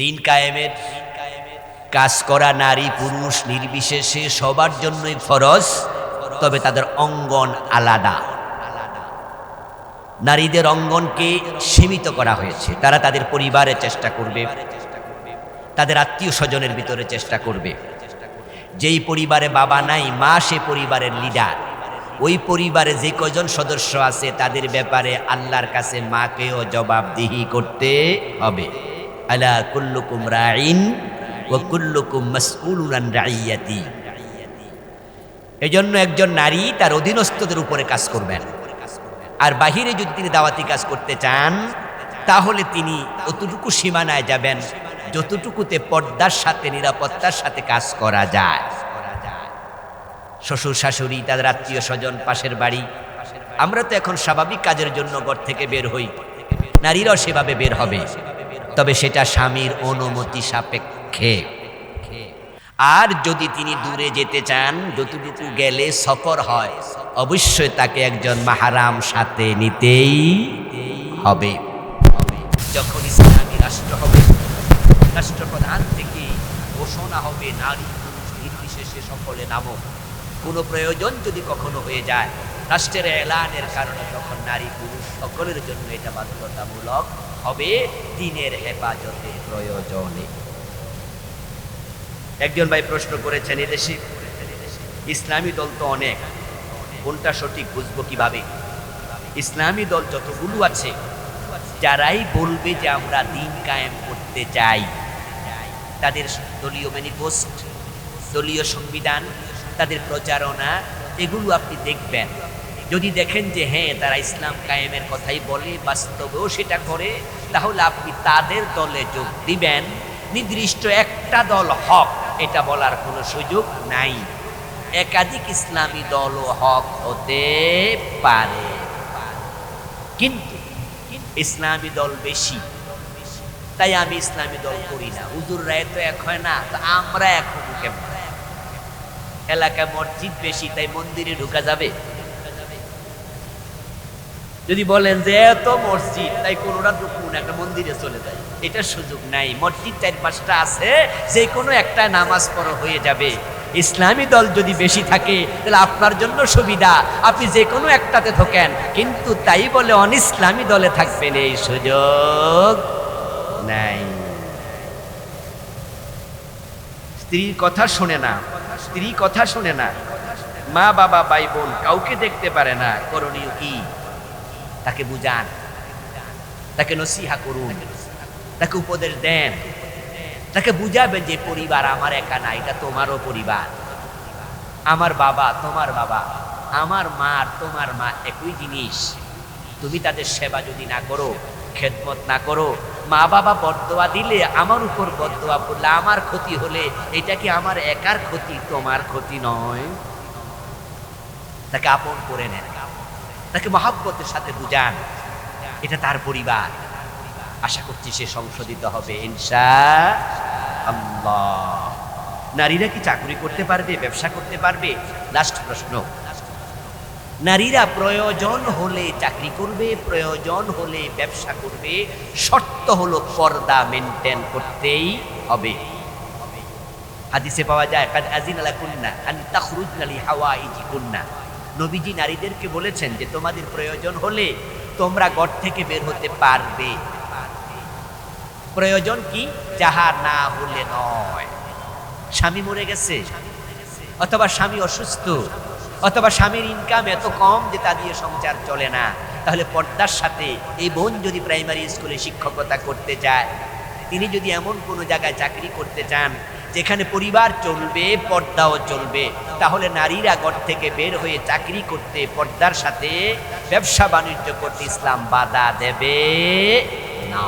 দিন কায়েমের কাজ করা নারী পুরুষ নির্বিশেষে সবার জন্যই ফরজ, তবে তাদের অঙ্গন আলাদা। নারীদের অঙ্গনকে সীমিত করা হয়েছে। তারা তাদের পরিবারের চেষ্টা করবে, তাদের আত্মীয় স্বজনের ভিতরে চেষ্টা করবে। যেই পরিবারে বাবা নাই, মা সে পরিবারের লিডার ওই পরিবারে যে কজন সদস্য আছে, তাদের ব্যাপারে আল্লাহর কাছে মাকেও জবাবদিহি করতে হবে। আলা কুল্লুকুম রাইন ও কুল্লুকুম মাসউলুন রাইয়াতি এজন্য একজন নারী তার অধীনস্থদের উপরে কাজ করবেন। আর বাহিরে যদি তিনি দাওয়াতি কাজ করতে চান, তাহলে তিনি অতটুকু সীমানায় যাবেন যতটুকুতে পর্দার সাথে, নিরাপত্তার সাথে কাজ করা যায়। শ্বশুর, শাশুড়ি, তাদের আত্মীয় স্বজন, পাশের বাড়ি। আমরা তো এখন স্বাভাবিক কাজের জন্য ঘর থেকে বের হই। নারীরাও সেভাবে বের হবে। তবে সেটা স্বামীর অনুমতি সাপেক্ষে। আর যদি তিনি দূরে যেতে চান, যতটুকু গেলে সফর হয়, অবশ্যই তাকে একজন মাহারাম সাথে নিতেই হবে। যখন ইসলামী রাষ্ট্র হবে, রাষ্ট্রপ্রধান থেকে ঘোষণা হবে নারী পুরুষ নির্বিশেষে সকলে নামক কোনো প্রয়োজন যদি কখনো হয়ে যায় রাষ্ট্রের এলানের কারণে তখন নারী পুরুষ সকলের জন্য এটা বাধ্যতামূলক, হবে দিনের হেফাজতে প্রয়োজনে। একজন ভাই প্রশ্ন করেছেন এদেশে ইসলামী দল তো অনেক, কোনটা সঠিক বুঝব কীভাবে? ইসলামী দল যতগুলো আছে, যারাই বলবে যে আমরা দিন কায়েম করতে চাই, তাদের দলীয় ম্যানিফেস্ট দলীয় সংবিধান, তাদের প্রচারণা এগুলো আপনি দেখবেন। যদি দেখেন যে হ্যাঁ তারা ইসলাম কায়েমের কথাই বলে, বাস্তবেও সেটা করে, তাহলে আপনি তাদের দলে যোগ দিবেন। নির্দিষ্ট একটা দল হক, এটা বলার কোনো সুযোগ নাই। একাধিক ইসলামী দলও হক হতে পারে। কিন্তু ইসলামী দল বেশি। তাই আমি ইসলামী দল করি না। হুজুর রায় তো এক হয় না, তো আমরা এখন কেমন? এলাকায় মসজিদ বেশি, তাই মন্দিরে ঢুকা যাবে। যদি বলেন যে এত মসজিদ, তাই কোনোটা কোন একটা মন্দিরে চলে যায়। এটা সুযোগ নাই। মসজিদ চার পাঁচটা আছে, যে কোনো একটা নামাজ পড়ো হয়ে যাবে। ইসলামী দল যদি বেশি থাকে, তাহলে আপনার জন্য সুবিধা। আপনি যে কোনো একটাতে ঢোকেন কিন্তু তাই বলে অন ইসলামী দলে থাকবেন এই সুযোগ নাই। স্ত্রীর কথা শোনে না। স্ত্রী কথা শুনে না। মা বাবা ভাই বোন কাউকে দেখতে পারে না, করণীয় কি? তাকে বুঝান। তাকে নসিহা করুন। তাকে উপদেশ দেন। তাকে বুঝাবেন যে, পরিবার আমার একা না, এটা তোমারও পরিবার। আমার বাবা, তোমার বাবা, আমার মা আর তোমার মা একই জিনিস। তুমি তাদের সেবা যদি না করো, খেদমত না করো মা বাবা বদোয়া দিলে আমার উপর বদোয়া পড়লে আমার ক্ষতি হলে এটা কি আমার একার ক্ষতি, তোমার ক্ষতি নয়? তাকে আপন করে নেন, তাকে মহাব্বতের সাথে বুঝান, এটা তার পরিবার। আশা করছি সে সংশোধিত হবে ইনশা আল্লাহ নারীরা কি চাকরি করতে পারবে, ব্যবসা করতে পারবে? লাস্ট প্রশ্ন। নারীরা প্রয়োজন হলে চাকরি করবে, প্রয়োজন হলে ব্যবসা করবে। শর্ত হলো পর্দা মেনটেন করতেই হবে। হাদিসে পাওয়া যায়, কাদ আজিন আলা কুন্না আন তাখরুজনা লি হাওয়াইজি কুন্না নবীজি নারীদেরকে বলেছেন যে, তোমাদের প্রয়োজন হলে তোমরা ঘর থেকে বের হতে পারবে। প্রয়োজন কি? যাহা না হলে নয়। স্বামী মরে গেছে, অথবা স্বামী অসুস্থ অথবা স্বামীর ইনকাম এত কম যে তা দিয়ে সংসার চলে না। তাহলে পর্দার সাথে এই বোন যদি প্রাইমারি স্কুলে শিক্ষকতা করতে চায়, তিনি যদি এমন কোনো জায়গায় চাকরি করতে চান, যেখানে পরিবার চলবে, পর্দাও চলবে, তাহলে নারীরা ঘর থেকে বের হয়ে চাকরি করতে পর্দার সাথে ব্যবসা বাণিজ্য করতে ইসলাম বাধা দেবে না।